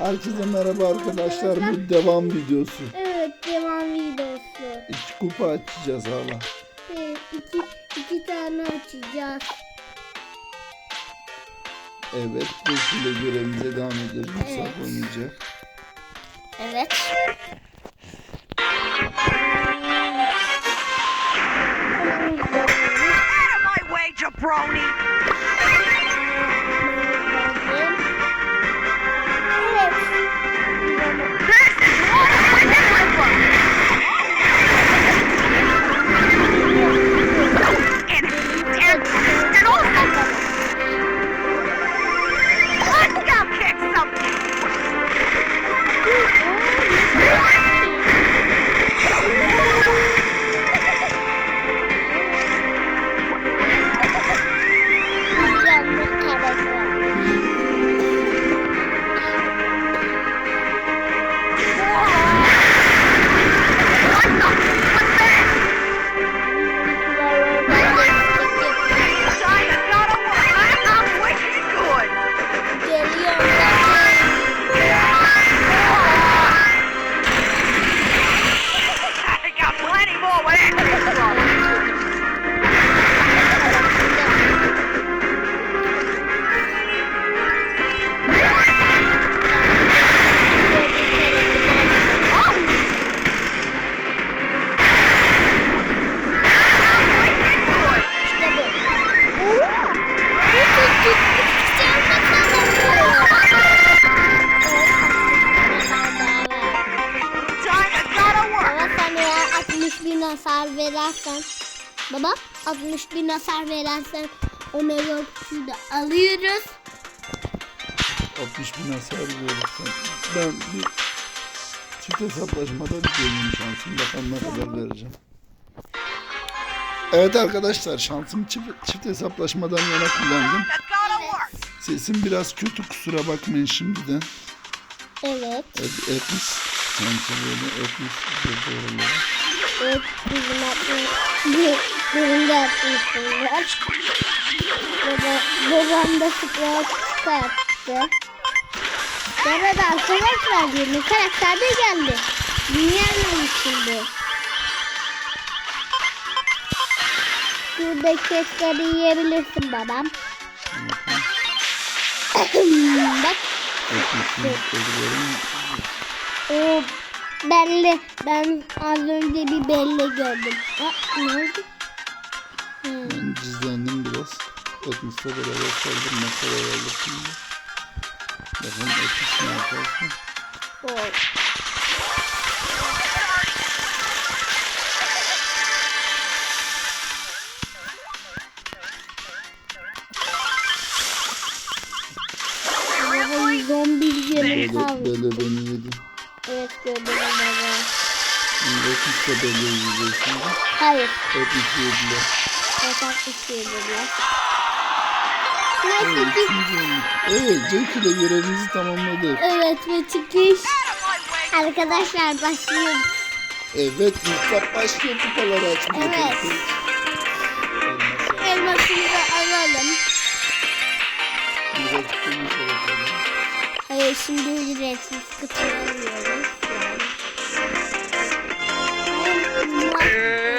Herkese merhaba arkadaşlar. Bu devam videosu. Evet devam videosu. İki kupa açacağız hala. Evet, iki, iki tane açacağız. Evet. Geçiyle görevimize devam ediyoruz. Musab Evet. oynayacak. Evet. Out of my way, jabroni! 60 bin hasar verersen Baba 60 bin hasar verersen o kutuyu da alıyoruz. 60 bin hasar verirsen. Ben bir çift hesaplaşmada bir deneyim şansım. Bakalım ne kadar vereceğim. Evet arkadaşlar şansım çift, çift hesaplaşmadan yana kullandım. Sesim biraz kötü kusura bakmayın şimdiden. Evet. Et, etmiş. Şansı böyle etmiş. bir doğruları. Evet bizim atmış. Benim de atmışım var. Baba, babam da sıkıntı çıkarttı. Bu arada arkadaşlar yeni karakter de geldi. Dünyanın içinde. Şuradaki etleri yiyebilirsin babam. Bak Etmişsin. Doğrularım. o belli. Ben az önce bir belli gördüm. Ha, ne oldu? Hmm. Ben cizlendim biraz. Etmişle beraber saldırma karar aldık şimdi. Bakalım etmiş ne yaparsa. O. Baba zombi yemek kaldı. beni yedi. Evet gördüm baba. De böyle yiyeceğiz şimdi. Hayır. Yatak istiyorlar. Evet, ki. ikinci oyun. Evet, Jack ile görevimizi tamamladık. Evet ve çıkış. Arkadaşlar başlıyoruz. Evet, Mustafa başlıyor kupaları açmaya. Evet. Elması. Ee, şimdi ücretsiz kutu alıyorum. Yani. Ee,